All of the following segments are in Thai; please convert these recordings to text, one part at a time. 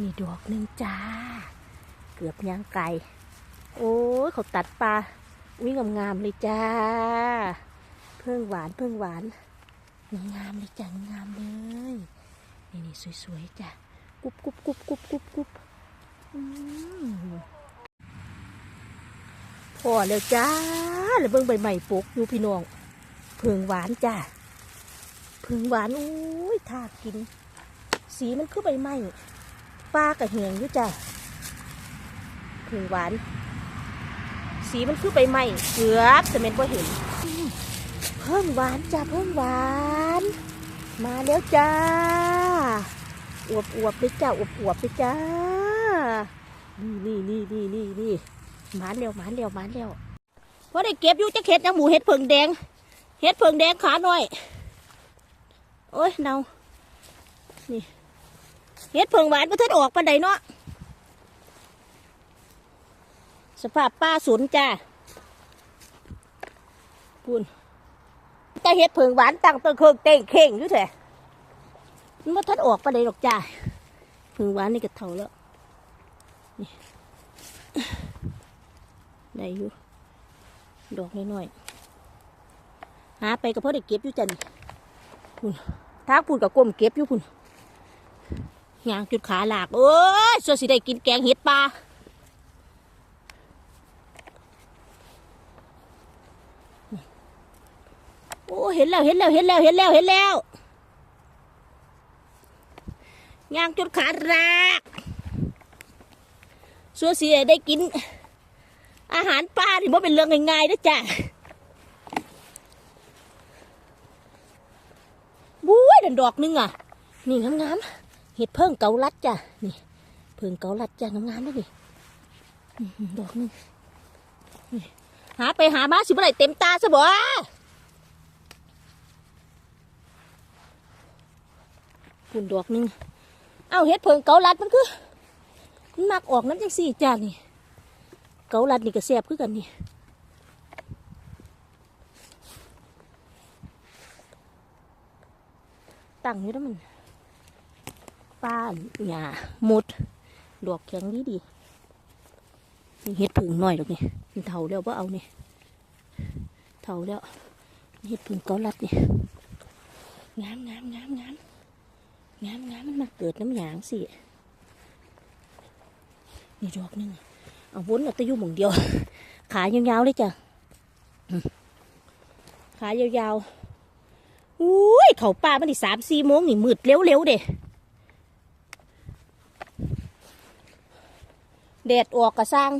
นี่ดอกหนึ่งจ้า เกือบย่างไก่โอ้ยเขาตัดปลาอุ้ยงามๆเลยจ้า เพิ่งหวานเพิ่งหวานงามเลยจ้างามเลย นี่นี่สวยๆจ้ะกุบกุบกุบกุบกุบกุบพอแล้วจ้าแล้วเบิ่งใบใหม่ปลูกอยู่พี่น้องเพิ่งหวานจ้าเพิ่งหวานอุ้ยทากิน สีมันคือใบไม้ ปลากระเหียงอยู่จ้ะเพิ่งหวาน สีมันคือใบไม้เกือบจะเป็นพอเห็น เพิ่งหวานจ้าเพิ่งหวาน มาแล้วจ้า อวบอวบๆเลยจ้าอวบอวบๆเลยจ้า นี่นี่นี่นี่นี่นี่หมานเร็วหมานเร็วหมานเร็วเพราะได้เก็บอยู่จะเห็ดยังหมูเห็ดเพิงแดง เห็ดเพิงแดงขาหน่อย โอ้ยเนานี่ เห็ดเพิงหวานประเทศออกปันใดเนาะสภาพป้าสนจ้าคุณแต่เห็ดเพิงหวานตั้งตัวเครื่องเต่งเข่งอยู่แท้มันบ่ทัดออกปันใดหรอกจ้าเพิงหวานนี่ก็เท่าแล้วนี่ได้อยู่ดอกน้อยๆหาไปก็เพราะได้เก็บอยู่จันพุ่ทางพุ่นกับกลมเก็บอยู่พุ่น ยางจุดขาหลาก โอ้ยส่วนสิได้กินแกงเห็ดปลาโอ้เห็นแล้วเห็นแล้วเห็นแล้วเห็นแล้วเห็นแล้วยางจุดขาหลากส่วนสิได้กิน อาหารปลาที่มันเป็นเรื่องง่ายๆนะจ้ะบุ้ยดันดอกหนึงอะ นี่งามๆ เห็ดเพิ่งเกาลัดจ้ะนี่เพิ่งเกาลัดจ้ะงามๆด้วยนี่ดอกหนึงนี่หาไปหามาสิบ่อได้เต็มตาซะบ่คุณดอกหนึงเอ้าเห็ดเพิ่งเกาลัดมันคือมันมักออกน้ำจังสี่จ้านี่เกาลัดนี่ก็แซ่บคือกันนี่ตั้งอยู่แล้วมัน ป้านหญ้าหมดดอกแข็งดีดีนี่เห็ดผึ่งหน่อยดอกนี่มันเท่าแล้วว่าเอานี่เท่าแล้วเห็ดผึ่งเกาลัดนี่งามงามงามงามงามงามมันมาเกิดน้ำหยางสินี่ดอกนึงเอาวนเอาตะยู่หมองเดียว ขายาวๆเลยจ้ะขายาวๆอุ้ยเขาป่ามันที่สามสี่โมงนี่มืดเร็วๆเด้ แดดออกกระซัง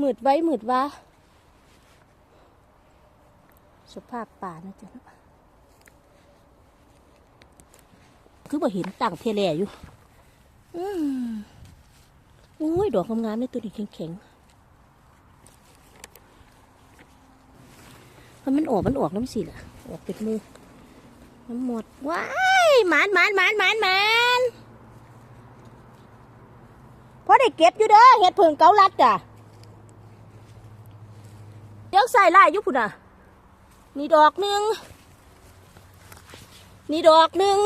มืดไว้มืดว่า สภาพป่านะจ๊ะคือบ่เห็นต่างเพลอยู่อืมอุ้ย ดอกงามๆในตัวนี้แข็งๆมันมันออกมันออกน้ำสีล่ะ ออกเป็นมือน้ำหมด ว้ายหมานหมานหมานหมานหมาน พอได้เก็บอยู่เด้อเห็ดเพิงเกาลัดจ้ะเดี๋ยวใส่ลายอยุพุ่นอะ นี่ดอกหนึ่งนี่ดอกหนึ่ง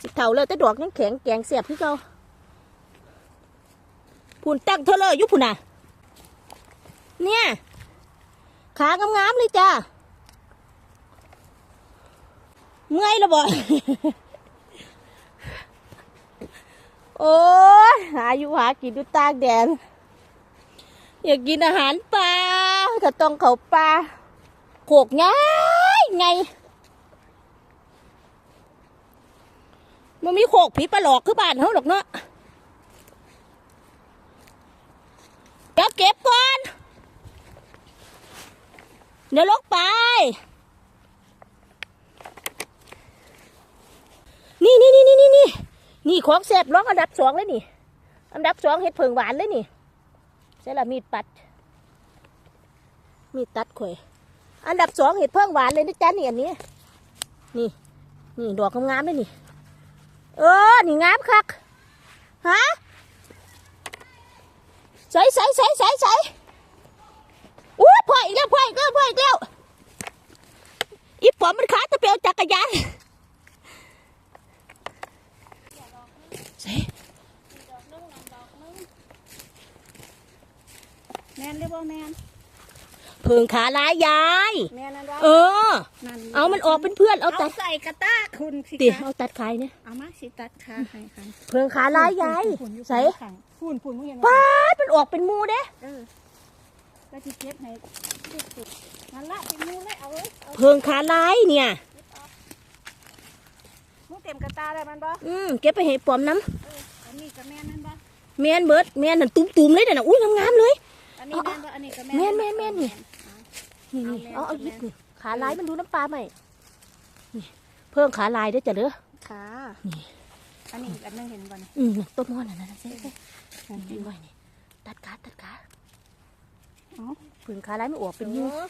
สิเท่าเลยแต่ดอกยังแข็งแกงเสียบที่เขาพุ่นตั้งเธอเลยยุพุ่นน่ะ เนี่ย ขางามๆเลยจ้าเมื่อยและบ่ โอ้ยหาอยู่หากินดูตากแดดอยากกินอาหารปลาก็ต้องเขาปลาโขกง่ายไงมันมีโขกผีปลาหลอกคือบ้านเขาหรอกเนาะเดี๋ยวเก็บก่อน เดี๋ยวลกไป นี่นี่นี่นี่นี่นี่ นี่ของแซ่บร้องอันดับสองเลยนี่ อันดับสองเห็ดเผิงหวานเลยนี่ใช่ละมีดปัด มีดตัดข่อย อันดับสองเห็ดเพิ่งหวานเลยนะจ๊ะนี่อันนี้ นี่ นี่ดอกงามๆเลยนี่ เออ นี่งามคัก ฮะใส่ใส่ใส่ใส่ใส่อู้พ่ออีกแล้วพ่ออีกแล้วพ่ออีกแล้วอีปอมมันขาตะเปียวจักรยาน ได้บ่แมนเพิงขาลายยาย แมนนั่นบ่เออ นั่นเอามันออกเป็นเพื่อนเอาเอาตัดใส่กระตาคุณสิติคะเอาตัดขายเนี่ยเอามาสิตัดขาให้ค่ะเพิงขาลายยายใส่พูนพูนมึงเห็นป้าดมันออกเป็นหมูเด้เออแล้วที่เก็บให้เด็กสุดนั่นละเป็นมูเลยเอาเลยเอาเพิงขาลายเนี่ย มูเต็มกระตาได้มันบ่อืมเก็บไปให้ปอมน้เอออันนี้ก็แม่นนั่นบ่ำแมนเบิดแมนนั่นตุ้มๆเลยน่ะอุ้ยงามๆเลย อันนี้แม่นบ่อันนี้ก็แม่นแม่นแม่นแม่นนี่ นี่เอานี่แม่นเอาเอาเอาหยิบแม่นนี่ขาลายมันดูน้ำปลาไหมนี่เพิ่งขาลายได้อจ้ะเด้อค่ะนี่อันนี้อีกอันหนึงเห็นบ่นี่อืมน่ะต้นมอนน่ะนะใช่ใช่นี่นี่ไว้นี่ตัดขาตัดขาอ๋อเพิ่งขาลายมันออกเป็นหมูโอ้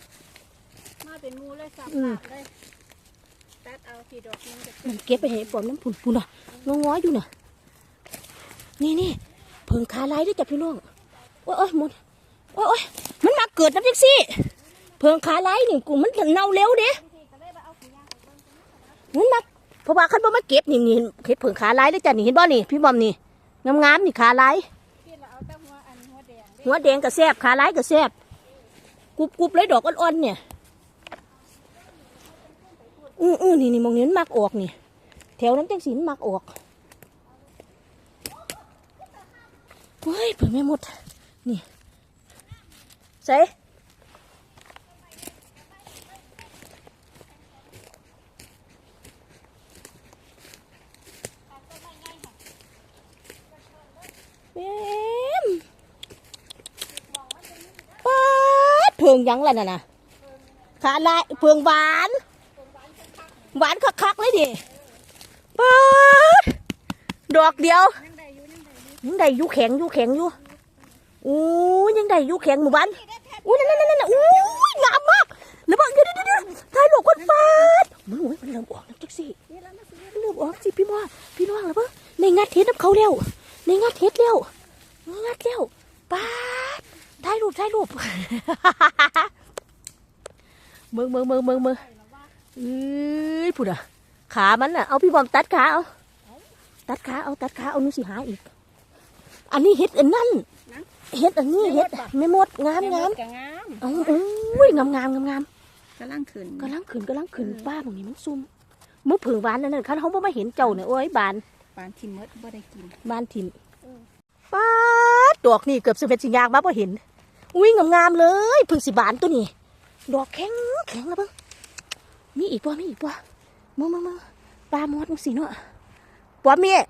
มาเป็นมูเลยสับอืม ๆเลยตัดเอาที่ดอกนึงจะมันเก็บไปให้ปอมน้ำปุ่นปุ่นอะงอๆอยู่น่ะนี่นี่เพิ่งขาลายได้อจ้ะพี่น้องโอ้ยโอ้ยหมดโอ้ยโอ้ยมันมาเกิดน้ำแท็กซี่ เพิ่งขาลายนี่กูมันเน่าเร็วเด้ยวเนี้ยมันมาเพราะว่าคันบ่มาเก็บนี่นี่เห็ดเพิ่งขาลายได้อจ้ะนี่เห็นบ่นี่พี่บอมนี่งามๆนี่ขาลายพี่เราเอาแต่หัวอันหัวแดงเด้หัวแดงก็แซบขาลายก็แซบกรุบกรุบเลยดอกอ่อนๆเนี่ยอืออือนี่นี่มองนี้มันมักออกนี่แถวนั้นจังสีมันมักออกเฮ้ยเพิ่งไม่หมดนี่ ใส่เอ็มป๊าดเพิงยังล่ะน่ะนะขาลายเพิงหวาน หวานคักๆเลยดิป๊าดดอกเดียว ยังได้อยู่ยังได้อยู่ยังอยู่แข็งอยู่แข็งอยู่อู้ยังได้อยู่แข็งหมู่บ้าน อู้นั่นนั่นนั่นนั่นอู้ยงามมากแล้วบอกเดี๋ยวเดี๋ยวเดี๋ยวถ่ายรูปคนฟาดมึงโอ้ยมันเริ่มออกแล้วจักสินี่เริ่มออกสิพี่มอพี่น้องแล้วเพิ่งในงัดเฮ็ดน้ำเขาเร็วในงัดเฮ็ดเร็วงัดเร็วปาถ่ายรูปถ่ายรูปเมืองเมืองเมืองเมืองเมืองเอ้ยพูดอะขามันอะเอาพี่บอมตัดขาเอาตัดขาเอาตัดขาเอานูสิหาอีก อันนี้เห็ดอันนั่น เห็ดอันนี้เห็ดไม่หมดงามงามกะงามเอาอุ้ยงามงามงามงามกำลังขึ้นกำลังขึ้นกำลังขึ้นป้าบางนี้มันซุ่มมือผึ่งหวานนั่นน่ะคันเขาบ่มาเห็นเจ้าเนี่ยโอ้ยบานปานทิมเมดบ่ได้กินบานถิ่นป้าดดอกนี่เกือบสิเป็นสิยางมาพอเห็น อุ้ยงามงามๆเลยผึ่งสิบานตัวนี้ดอกแข็งแข็งแล้วเบ้างมีอีกป่ะมีอีกป่ะมึงมึงมึงปลาหมดมึงสิเนาะป่ะเมีย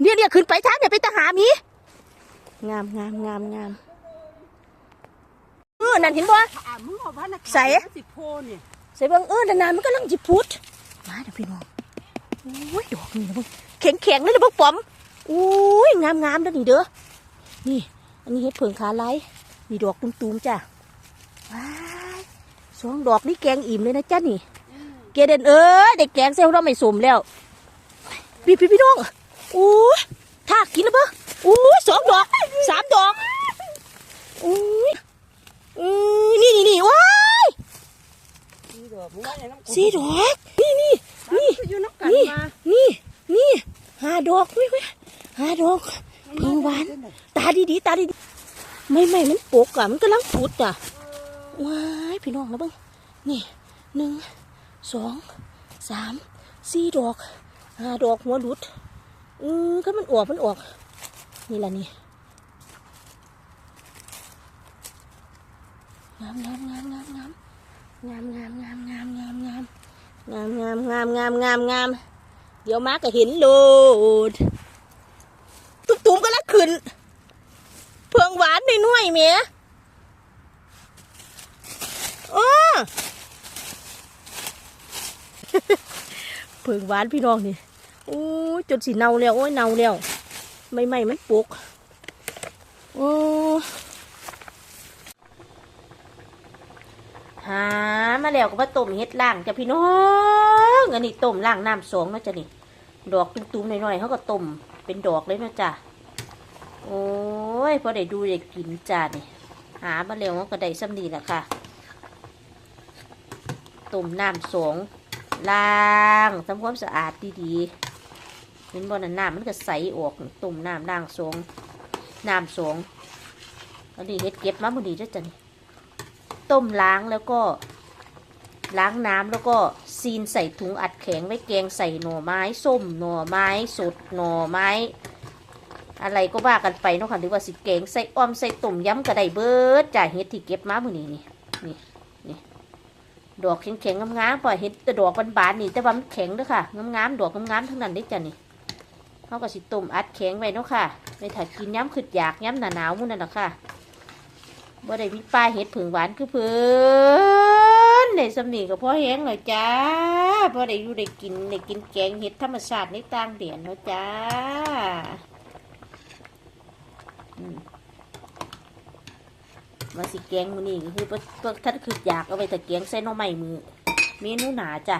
เนี่ยเนี่ยขึ้นไปทางเนี่ยไปตาหามีงามงามงามงามเออนั่นเห็นบ่อ่ามึงบอกว่านะใส่สิโพนี่ใส่เบิ่งเออนานๆมันก็ลังจิพุดมาเดี๋ยวพี่น้องโอ้ยดอกนี่นะเบิ่งแข็งแข็งๆเลยนะเบิ่งป๋อมโอ้ยงามงามๆเด้อนี่เด้อนี่ อันนี้เห็ดเผิงขาไล่นี่ดอกตุ้มๆจ้ะว้ายสองดอกนี่แกงอิ่มเลยนะจ้ะนี่ เกเดนเอ้ยเด็กแกงเซลล์เราไม่สมแล้วพี่พี่พี่น้องโอ้ยถ้ากินแล้วเบิ่งโอ้ยสองดอกสามดอกโอ้ยอืมนี่นี่นี่ว้ายสีดอกมึงว่าอย่างนั้นสีดอกนี่นี่นี่อยู่น้ำกันนี่มานี่นี่หาดอกนี่เว้ยหาดอกเพิ่งหวาน ตาดีๆตาดีๆไม่ไม่มันปกอะมันกำลังผุดอะว้ายพี่น้องแล้วเบ้างนี่หนึ่งสองสามสี่ดอกห้าดอกหัวหลุด อืมก็มันออกมันออกนี่แหละนี่งามงามงามงามงามงามงามงามงามงามงามงามงามงามงามงามงามเดี๋ยวมาก็เห็นโลดตุ้มตุ้มก็ลักขึ้น เพืองหวานในน่วยเมียอ้อเพืองหวานพี่น้องนี่ โอ้ยจนสีเน่าแล้วโอ้ยเน่าแล้วไม่ไม่มันปลุกโอ้หามาแล้วก็มาต้มเฮ็ดล่างจ้ะพี่น้องอันนี้ต้มล่างน้ำสองเนาะจ้ะนี่ดอกตุ้มๆหน่อยๆเขาก็ต้มเป็นดอกเลยเนาะจ้ะโอ้ยพอได้ดูได้กินจ้านี่หามาเร็วก็ได้ซ้ำนี่แหละค่ะต้มน้ำสองล้างทำความสะอาดดีๆ ห็นบ่อนน้ำมันก็ใสออกต้มน้ำล้างสงน้ำสงอันนี้เฮ็ดเก็บมาบุดีด้วยจ้ะนี่ต้มล้างแล้วก็ล้างน้ำแล้วก็ซีนใส่ถุงอัดแข็งไว้แกงใส่หน่อไม้ส้มหน่อไม้สดหน่อไม้ อะไรก็ว่ากันไปเนาะค่ะหรือว่าสิแกงใส่อ้อมใส่ต้มยำก็ได้เบิร์ดจ่าเฮ็ดที่เก็บมาบุนี้นี่นี่นี่ดอกแข็งๆงามๆปล่อยเฮ็ดแต่ดอกบานๆนี่แต่ว่ามันแข็งด้อค่ะงามๆดอกงามๆทั้งนั้นเด้จ้ะนี่ เขาก็สิต้มอัดแข็งไว้เนาะค่ะไปถ้ากินย้ำขึ้นอยากย้ำหนาหนาวมุ่นนั่นแหละค่ะบ่ได้มีปลาเห็ดผึ่งหวานคือเพิ่นในสำนีกับพ่อแห้งเลยจ้าพ่ได้อยู่ได้กินได้กินแกงเห็ดธรรมชาติในต่างเดียนเนาะจ้ามมาสิแกงมือนี้ก็คือบ่บ่ท่านคืออยากเอาไปแต่แกงใส่น่อไม้มือเมนูหนาจ้ะ